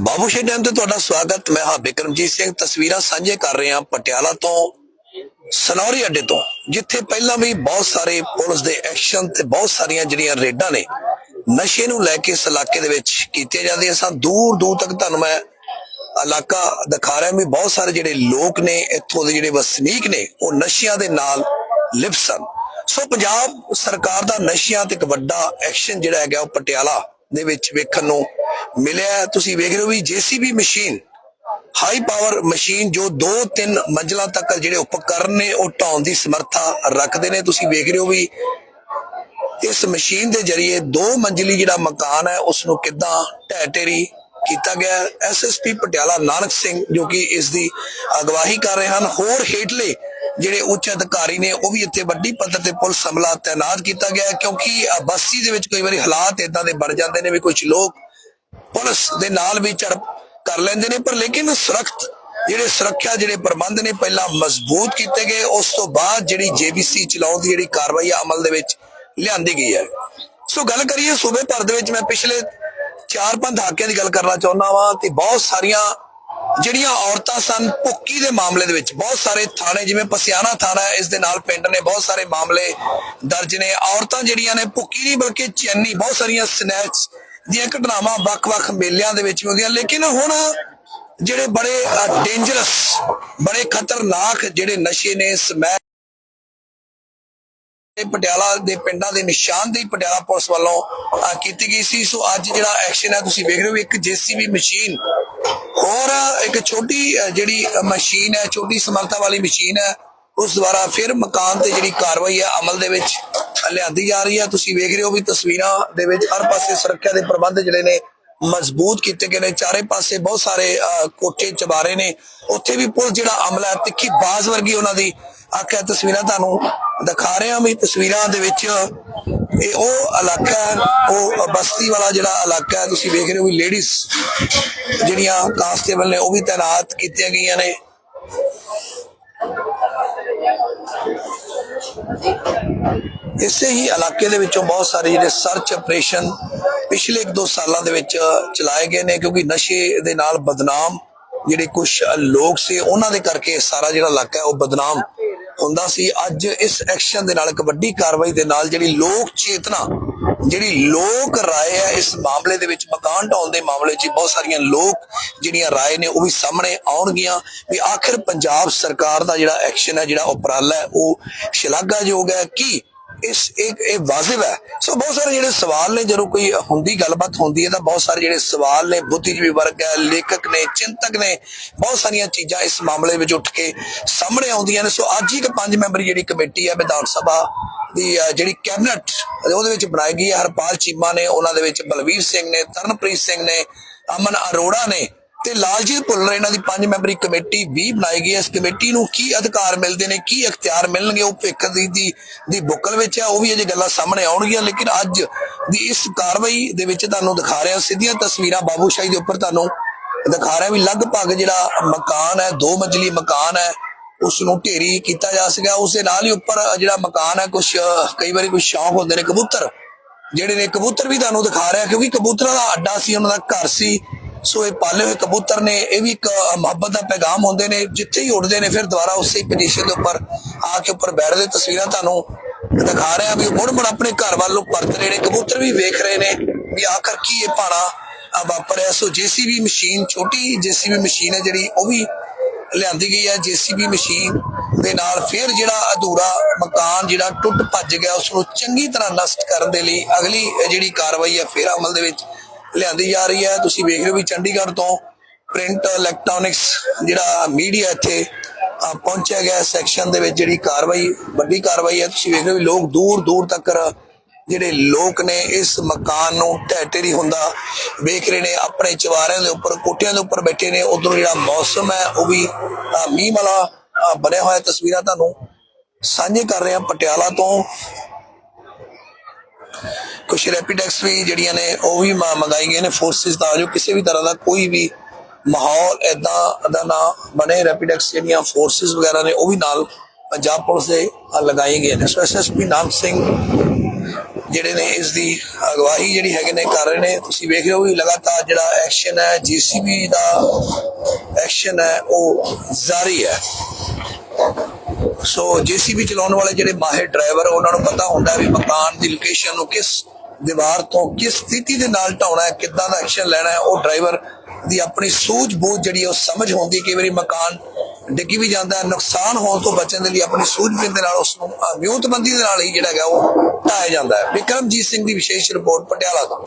ਬਾਬੂ ਸ਼ੇ ਡੈਮ ਤੇ ਤੁਹਾਡਾ ਸਵਾਗਤ। ਮੈਂ ਹਾਂ ਬਿਕਰਮਜੀਤ ਸਿੰਘ। ਤਸਵੀਰਾਂ ਸਾਂਝੇ ਕਰ ਰਿਹਾ ਪਟਿਆਲਾ ਤੋਂ, ਸਨੌਰੀ ਅੱਡੇ ਤੋਂ, ਜਿੱਥੇ ਪਹਿਲਾਂ ਵੀ ਬਹੁਤ ਸਾਰੇ ਪੁਲਿਸ ਦੇ ਐਕਸ਼ਨ ਤੇ ਬਹੁਤ ਸਾਰੀਆਂ ਜਿਹੜੀਆਂ ਰੇਡਾਂ ਨੇ, ਨਸ਼ੇ ਨੂੰ ਲੈ ਕੇ ਇਸ ਇਲਾਕੇ ਦੇ ਵਿੱਚ ਕੀਤੀਆਂ ਜਾਂਦੀਆਂ ਸਨ। ਦੂਰ ਦੂਰ ਤੱਕ ਤੁਹਾਨੂੰ ਮੈਂ ਇਲਾਕਾ ਦਿਖਾ ਰਿਹਾ ਵੀ ਬਹੁਤ ਸਾਰੇ ਜਿਹੜੇ ਲੋਕ ਨੇ, ਇੱਥੋਂ ਦੇ ਜਿਹੜੇ ਵਸਨੀਕ ਨੇ, ਉਹ ਨਸ਼ਿਆਂ ਦੇ ਨਾਲ ਲਿਪਤ ਸਨ। ਸੋ ਪੰਜਾਬ ਸਰਕਾਰ ਦਾ ਨਸ਼ਿਆਂ ਤੇ ਇੱਕ ਵੱਡਾ ਐਕਸ਼ਨ ਜਿਹੜਾ ਹੈਗਾ ਉਹ ਪਟਿਆਲਾ ਦੇ ਵਿੱਚ ਵੇਖਣ ਨੂੰ ਮਿਲਿਆ। ਤੁਸੀਂ ਵੇਖ ਰਹੇ ਹੋ ਵੀ JCB machine high power machine ਜੋ 2-3 ਮੰਜ਼ਲਾਂ ਤੱਕ ਜਿਹੜੇ ਉਪਕਰਨ ਨੇ, ਉਹ ਢਾਉਣ ਦੀ ਸਮਰੱਥਾ ਰੱਖਦੇ ਨੇ। ਤੁਸੀਂ ਵੇਖ ਰਹੇ ਹੋ ਵੀ ਇਸ ਮਸ਼ੀਨ ਦੇ ਜ਼ਰੀਏ ਦੋ ਮੰਜ਼ਲੀ ਜਿਹੜਾ ਮਕਾਨ ਹੈ ਉਸ ਨੂੰ ਕਿੱਦਾਂ ਢਹਿ ਢੇਰੀ ਕੀਤਾ ਗਿਆ ਐਸਐਸਪੀ ਪਟਿਆਲਾ ਨਾਨਕ ਸਿੰਘ ਜੋ ਕਿ ਇਸ ਦੀ ਅਗਵਾਹੀ ਕਰ ਰਹੇ ਹਨ। ਹੋਰ ਹੇਠਲੇ ਜਿਹੜੇ ਉੱਚ ਅਧਿਕਾਰੀ ਨੇ ਉਹ ਵੀ ਇੱਥੇ ਵੱਡੀ ਪੱਧਰ ਤੇ ਪੁਲਿਸ ਹਮਲਾ ਤਾਇਨਾਤ ਕੀਤਾ ਗਿਆ ਕਿਉਂਕਿ ਬਸਤੀ ਦੇ ਵਿੱਚ ਕਈ ਵਾਰੀ ਹਾਲਾਤ ਇਦਾਂ ਦੇ ਬਣ ਜਾਂਦੇ ਨੇ ਵੀ ਕੁਝ ਲੋਕ ਪੁਲਿਸ ਦੇ ਨਾਲ ਵੀ ਝੜਪ ਕਰ ਲੈਂਦੇ ਨੇ, ਪਰ ਲੇਕਿਨ ਸੁਰੱਖਿਅਤ ਜਿਹੜੇ ਸੁਰੱਖਿਆ ਜਿਹੜੇ ਪ੍ਰਬੰਧ ਨੇ ਪਹਿਲਾਂ ਮਜ਼ਬੂਤ ਕੀਤੇ ਗਏ, ਉਸ ਤੋਂ ਬਾਅਦ ਜਿਹੜੀ ਜੇਬੀਸੀ ਚਲਾਉਣ ਦੀ ਜਿਹੜੀ ਕਾਰਵਾਈ ਅਮਲ ਦੇ ਵਿੱਚ ਲਿਆਂਦੀ ਗਈ ਹੈ। ਸੋ ਗੱਲ ਕਰੀਏ ਸੂਬੇ ਭਰ ਦੇ ਵਿੱਚ, ਮੈਂ ਪਿਛਲੇ 4-5 ਦਹਾਕਿਆਂ ਦੀ ਗੱਲ ਕਰਨਾ ਚਾਹੁੰਦਾ ਵਾਂ ਤੇ ਬਹੁਤ ਸਾਰੀਆਂ ਜਿਹੜੀਆਂ ਔਰਤਾਂ ਸਨ, ਭੁੱਕੀ ਦੇ ਮਾਮਲੇ ਦੇ ਵਿੱਚ ਬਹੁਤ ਸਾਰੇ ਥਾਣੇ, ਜਿਵੇਂ ਪਸਿਆਣਾ ਥਾਣਾ ਇਸ ਦੇ ਨਾਲ ਪਿੰਡ ਨੇ ਬਹੁਤ ਸਾਰੇ ਮਾਮਲੇ ਦਰਜ ਨੇ। ਔਰਤਾਂ ਜਿਹੜੀਆਂ ਨੇ, ਭੁੱਕੀ ਨਹੀਂ, ਬਲਕਿ ਚੈਨੀ, ਬਹੁਤ ਸਾਰੀਆਂ ਸਨੈਚ ਦੀਆਂ ਘਟਨਾਵਾਂ ਵੱਖ-ਵੱਖ ਮੇਲਿਆਂ ਦੇ ਵਿੱਚ ਵੀ ਹੁੰਦੀਆਂ। ਲੇਕਿਨ ਹੁਣ ਜਿਹੜੇ ਬੜੇ ਡੇਂਜਰਸ ਬੜੇ ਖਤਰਨਾਕ ਜਿਹੜੇ ਨਸ਼ੇ ਨੇ ਸਮੈਕ ਪਟਿਆਲਾ ਦੇ ਪਿੰਡਾਂ ਦੇ ਨਿਸ਼ਾਨਦੇਹੀ ਪਟਿਆਲਾ ਪੁਲਿਸ ਵੱਲੋਂ ਕੀਤੀ ਗਈ ਸੀ। ਸੋ ਅੱਜ ਜਿਹੜਾ ਐਕਸ਼ਨ ਹੈ, ਤੁਸੀਂ ਵੇਖ ਰਹੇ ਹੋ ਇੱਕ ਜੀਸੀਬੀ ਮਸ਼ੀਨ, ਹੋਰ ਇੱਕ ਛੋਟੀ ਜਿਹੜੀ ਮਸ਼ੀਨ ਹੈ, ਛੋਟੀ ਸਮਰੱਥਾ ਵਾਲੀ ਮਸ਼ੀਨ ਹੈ, ਉਸ ਦੁਆਰਾ ਫਿਰ ਮਕਾਨ ਤੇ ਜਿਹੜੀ ਕਾਰਵਾਈ ਹੈ, ਅਮਲ ਦੇ ਵਿੱਚ ਲਿਆਂਦੀ ਜਾ ਰਹੀ ਹੈ। ਤੁਸੀਂ ਵੇਖ ਰਹੇ ਹੋ ਵੀ ਤਸਵੀਰਾਂ ਦੇ ਵਿੱਚ ਹਰ ਪਾਸੇ ਸੁਰੱਖਿਆ ਦੇ ਪ੍ਰਬੰਧ ਜਿਹੜੇ ਨੇ ਮਜ਼ਬੂਤ ਕੀਤੇ ਗਏ ਨੇ। ਚਾਰੇ ਪਾਸੇ ਬਹੁਤ ਸਾਰੇ ਕੋਠੇ ਚਬਾਰੇ ਨੇ। ਉੱਥੇ ਵੀ ਪੁਲਿਸ ਜਿਹੜਾ ਅਮਲਾ ਤਿੱਖੀ ਬਾਜ਼ ਵਰਗੀ ਉਹਨਾਂ ਦੀ ਆਖਿਆ ਤਸਵੀਰਾਂ ਤੁਹਾਨੂੰ ਦਿਖਾ ਰਹੇ ਹਾਂ ਤਸਵੀਰਾਂ ਦੇ ਵਿੱਚ ਇਹ ਉਹ ਇਲਾਕਾ ਹੈ, ਉਹ ਬਸਤੀ ਵਾਲਾ ਜਿਹੜਾ ਇਲਾਕਾ ਹੈ। ਤੁਸੀਂ ਵੇਖ ਰਹੇ ਹੋ ਵੀ ਲੇਡੀਜ਼ ਜਿਹੜੀਆਂ ਕਾਂਸਟੇਬਲ ਨੇ, ਉਹ ਵੀ ਤਾਇਨਾਤ ਕੀਤੀਆਂ ਗਈਆਂ ਨੇ। ਇਸੇ ਹੀ ਇਲਾਕੇ ਦੇ ਵਿੱਚੋਂ ਬਹੁਤ ਸਾਰੇ ਜਿਹੜੇ ਸਰਚ ਆਪਰੇਸ਼ਨ ਪਿਛਲੇ 1-2 ਸਾਲਾਂ ਦੇ ਵਿੱਚ ਚਲਾਏ ਗਏ ਨੇ ਕਿਉਂਕਿ ਨਸ਼ੇ ਦੇ ਨਾਲ ਬਦਨਾਮ ਜਿਹੜੇ ਕੁਝ ਲੋਕ ਸੀ, ਉਹਨਾਂ ਦੇ ਕਰਕੇ ਸਾਰਾ ਜਿਹੜਾ ਇਲਾਕਾ ਹੈ ਉਹ ਬਦਨਾਮ ਹੁੰਦਾ ਸੀ। ਅੱਜ ਇਸ ਐਕਸ਼ਨ ਦੇ ਨਾਲ ਇੱਕ ਵੱਡੀ ਕਾਰਵਾਈ ਦੇ ਨਾਲ ਜਿਹੜੀ ਲੋਕ ਚੇਤਨਾ, ਜਿਹੜੀ ਲੋਕ ਰਾਏ ਹੈ, ਇਸ ਮਾਮਲੇ ਦੇ ਵਿੱਚ ਮਕਾਨ ਢਾਉਣ ਦੇ ਮਾਮਲੇ 'ਚ ਬਹੁਤ ਸਾਰੀਆਂ ਲੋਕ ਜਿਹੜੀਆਂ ਰਾਏ ਨੇ ਉਹ ਵੀ ਸਾਹਮਣੇ ਆਉਣਗੀਆਂ ਵੀ ਆਖਿਰ ਪੰਜਾਬ ਸਰਕਾਰ ਦਾ ਜਿਹੜਾ ਐਕਸ਼ਨ ਹੈ, ਜਿਹੜਾ ਉਪਰਾਲਾ ਹੈ, ਉਹ ਸ਼ਲਾਘਾਯੋਗ ਹੈ ਕਿ ਇਸ ਇਹ ਵਾਜਿਬ ਹੈ। ਸੋ ਬਹੁਤ ਸਾਰੇ ਜਿਹੜੇ ਸਵਾਲ ਨੇ ਜਦੋਂ ਕੋਈ ਹੁੰਦੀ ਗੱਲਬਾਤ ਹੁੰਦੀ ਹੈ ਤਾਂ ਬਹੁਤ ਸਾਰੇ ਜਿਹੜੇ ਸਵਾਲ ਨੇ ਬੁੱਧੀਜੀਵੀ ਵਰਗ ਹੈ ਲੇਖਕ ਨੇ ਚਿੰਤਕ ਨੇ ਬਹੁਤ ਸਾਰੀਆਂ ਚੀਜ਼ਾਂ ਇਸ ਮਾਮਲੇ ਵਿੱਚ ਉੱਠ ਕੇ ਸਾਹਮਣੇ ਆਉਂਦੀਆਂ ਨੇ। ਸੋ ਅੱਜ ਹੀ ਇੱਕ ਪੰਜ ਮੈਂਬਰੀ ਜਿਹੜੀ ਕਮੇਟੀ ਹੈ ਵਿਧਾਨ ਸਭਾ ਦੀ ਅਹ, ਜਿਹੜੀ ਕੈਬਨਿਟ ਉਹਦੇ ਵਿੱਚ ਬਣਾਈ ਗਈ ਹੈ। ਹਰਪਾਲ ਚੀਮਾ ਨੇ ਉਹਨਾਂ ਦੇ ਵਿੱਚ ਬਲਵੀਰ ਸਿੰਘ ਨੇ ਤਰਨਪ੍ਰੀਤ ਸਿੰਘ ਨੇ ਅਮਨ ਅਰੋੜਾ ਨੇ ਤੇ ਲਾਲਜੀਤ ਭੁੱਲਰ, ਇਹਨਾਂ ਦੀ ਪੰਜ ਮੈਂਬਰੀ ਕਮੇਟੀ ਵੀ ਬਣਾਈ ਗਈ ਹੈ। ਇਸ ਕਮੇਟੀ ਨੂੰ ਕੀ ਅਧਿਕਾਰ ਮਿਲਦੇ ਨੇ, ਕੀ ਅਖਤਿਆਰ ਮਿਲਣਗੇ, ਉਹ ਭਿੱਖ ਦੀ ਦੀ ਬੁੱਕਲ ਵਿੱਚ ਹੈ। ਉਹ ਵੀ ਅਜੇ ਗੱਲਾਂ ਸਾਹਮਣੇ ਆਉਣਗੀਆਂ, ਲੇਕਿਨ ਅੱਜ ਦੀ ਇਸ ਕਾਰਵਾਈ ਦੇ ਵਿੱਚ ਤੁਹਾਨੂੰ ਦਿਖਾ ਰਿਹਾ ਸਿੱਧੀਆਂ ਤਸਵੀਰਾਂ ਬਾਬੂਸ਼ਾਹੀ ਦੇ ਉੱਪਰ ਤੁਹਾਨੂੰ ਦਿਖਾ ਰਿਹਾ ਵੀ ਲਗਭਗ ਜਿਹੜਾ ਮਕਾਨ ਹੈ, ਦੋ ਮੰਜ਼ਲੀ ਮਕਾਨ ਹੈ ਉਸ ਨੂੰ ਢੇਰੀ ਕੀਤਾ ਜਾ ਸਕਿਆ। ਉਸ ਦੇ ਨਾਲ ਹੀ ਉੱਪਰ ਜਿਹੜਾ ਮਕਾਨ ਹੈ ਕੁਝ ਕਈ ਵਾਰੀ ਕੁਝ ਸ਼ੌਕ ਹੁੰਦੇ ਨੇ ਕਬੂਤਰ। ਜਿਹੜੇ ਨੇ ਕਬੂਤਰ ਵੀ ਤੁਹਾਨੂੰ ਦਿਖਾ ਰਿਹਾ, ਕਿਉਂਕਿ ਕਬੂਤਰਾਂ ਦਾ ਅੱਡਾ ਸੀ, ਉਹਨਾਂ ਦਾ ਘਰ ਸੀ। ਸੋ ਇਹ ਪਾਲੇ ਹੋਏ ਕਬੂਤਰ ਨੇ, ਇਹ ਵੀ ਇੱਕ ਮੁਹੱਬਤ ਦਾ ਪੈਗਾਮ ਹੁੰਦੇ ਨੇ, ਜਿੱਥੇ ਹੀ ਉੱਡਦੇ ਨੇ, ਫਿਰ ਦੁਬਾਰਾ ਉਸੇ ਪੋਜੀਸ਼ਨ ਦੇ ਉੱਪਰ ਆ ਕੇ ਉੱਪਰ ਬੈਠਦੇ ਤਸਵੀਰਾਂ ਤੁਹਾਨੂੰ ਦਿਖਾ ਰਿਹਾ ਵੀ ਮੁੜ ਮੁੜ ਆਪਣੇ ਘਰ ਵੱਲ ਨੂੰ ਪਰਤ ਰਹੇ ਨੇ, ਕਬੂਤਰ ਵੀ ਵੇਖ ਰਹੇ ਨੇ ਵੀ ਆਖਰ ਕੀ ਇਹ ਪਾਣਾ ਵਾਪਰਿਆ ਸੋ ਜੀਸੀਬੀ ਮਸ਼ੀਨ ਛੋਟੀ ਜੀਸੀਬੀ ਮਸ਼ੀਨ ਹੈ ਜਿਹੜੀ ਉਹ ਵੀ ਲਿਆਂਦੀ ਗਈ ਹੈ, ਜੀਸੀਬੀ ਮਸ਼ੀਨ ਦੇ ਨਾਲ ਫਿਰ ਜਿਹੜਾ ਅਧੂਰਾ ਮਕਾਨ ਜਿਹੜਾ ਟੁੱਟ ਭੱਜ ਗਿਆ ਉਸ ਨੂੰ ਚੰਗੀ ਤਰ੍ਹਾਂ ਨਸ਼ਟ ਕਰਨ ਦੇ ਲਈ ਅਗਲੀ ਜਿਹੜੀ ਕਾਰਵਾਈ ਹੈ, ਫਿਰ ਅਮਲ ਦੇ ਵਿੱਚ ਲਿਆਂਦੀ ਜਾ ਰਹੀ ਹੈ। ਤੁਸੀਂ ਵੇਖ ਰਹੇ ਹੋ ਵੀ ਚੰਡੀਗੜ੍ਹ ਤੋਂ ਪ੍ਰਿੰਟ ਇਲੈਕਟ੍ਰੋਨਿਕਸ ਜਿਹੜਾ ਮੀਡੀਆ ਇੱਥੇ ਪਹੁੰਚਿਆ ਗਿਆ ਸੈਕਸ਼ਨ ਦੇ ਵਿੱਚ ਜਿਹੜੀ ਕਾਰਵਾਈ, ਵੱਡੀ ਕਾਰਵਾਈ ਹੈ। ਤੁਸੀਂ ਵੇਖ ਰਹੇ ਹੋ ਲੋਕ ਦੂਰ ਦੂਰ ਤੱਕ ਜਿਹੜੇ ਲੋਕ ਨੇ ਇਸ ਮਕਾਨ ਨੂੰ ਢਹਿ ਢੇਰੀ ਹੁੰਦਾ ਵੇਖ ਰਹੇ ਨੇ। ਆਪਣੇ ਚਵਾਰਿਆਂ ਦੇ ਉੱਪਰ, ਕੋਠਿਆਂ ਦੇ ਉੱਪਰ ਬੈਠੇ ਨੇ। ਉਧਰੋਂ ਜਿਹੜਾ ਮੌਸਮ ਹੈ, ਉਹ ਵੀ ਮੀਂਹ ਵਾਲਾ ਬਣਿਆ ਹੋਇਆ ਤਸਵੀਰਾਂ ਤੁਹਾਨੂੰ ਸਾਂਝੇ ਕਰ ਰਹੇ ਹਾਂ। ਪਟਿਆਲਾ ਤੋਂ ਕੁਝ ਰੈਪੀਡੈਕਸ ਵੀ ਜਿਹੜੀਆਂ ਨੇ, ਉਹ ਵੀ ਮ- ਮੰਗਾਈ ਗਈਆਂ ਨੇ ਫੋਰਸਿਸ ਤਾਂ ਜੋ ਕਿਸੇ ਵੀ ਤਰ੍ਹਾਂ ਦਾ ਕੋਈ ਵੀ ਮਾਹੌਲ ਐਦਾਂ ਦਾ ਨਾ ਬਣੇ। ਰੈਪੀਡੈਕਸ ਜਿਹੜੀਆਂ ਫੋਰਸਿਸ ਵਗੈਰਾ ਨੇ, ਉਹ ਵੀ ਨਾਲ ਪੰਜਾਬ ਪੁਲਿਸ ਦੇ ਨਾਲ ਗਏ ਨੇ। ਸੋ ਐਸਐਸਪੀ ਨਾਮ ਸਿੰਘ ਜਿਹੜੇ ਨੇ, ਇਸ ਦੀ ਅਗਵਾਈ ਜਿਹੜੀ ਹੈਗੇ ਨੇ, ਕਰ ਰਹੇ ਨੇ। ਤੁਸੀਂ ਵੇਖ ਰਹੇ ਹੋ ਵੀ ਲਗਾਤਾਰ ਜਿਹੜਾ ਐਕਸ਼ਨ ਹੈ ਜੀਸੀਬੀ ਦਾ ਐਕਸ਼ਨ ਹੈ, ਉਹ ਜਾਰੀ ਹੈ। ਸੋ ਜੀਸੀਬੀ ਚਲਾਉਣ ਵਾਲੇ ਜਿਹੜੇ ਮਾਹਿਰ ਡਰਾਈਵਰ ਉਹਨਾਂ ਨੂੰ ਪਤਾ ਹੁੰਦਾ ਵੀ ਮਕਾਨ ਦੀ ਲੋਕੇਸ਼ਨ ਨੂੰ ਕਿਸ ਦੀਵਾਰ ਤੋਂ ਕਿਸ ਸਥਿਤੀ ਦੇ ਨਾਲ ਢਾਉਣਾ ਹੈ ਕਿੱਦਾਂ ਦਾ ਐਕਸ਼ਨ ਲੈਣਾ ਹੈ ਉਹ ਡਰਾਈਵਰ ਦੀ ਆਪਣੀ ਸੂਝ-ਬੂਝ ਜਿਹੜੀ ਉਹ ਸਮਝ ਹੁੰਦੀ ਕਈ ਵਾਰੀ ਮਕਾਨ ਡਿੱਗੀ ਵੀ ਜਾਂਦਾ ਹੈ ਨੁਕਸਾਨ ਹੋਣ ਤੋਂ ਬਚਣ ਦੇ ਲਈ ਆਪਣੀ ਸੂਝ-ਬੂਝ ਦੇ ਨਾਲ ਉਸ ਨੂੰ ਅ, ਦੇ ਨਾਲ ਹੀ ਜਿਹੜਾ ਹੈਗਾ ਉਹ ਢਾਇਆ ਜਾਂਦਾ ਹੈ। ਵਿਕਰਮਜੀਤ ਸਿੰਘ ਦੀ ਵਿਸ਼ੇਸ਼ ਰਿਪੋਰਟ ਪਟਿਆਲਾ ਤੋਂ।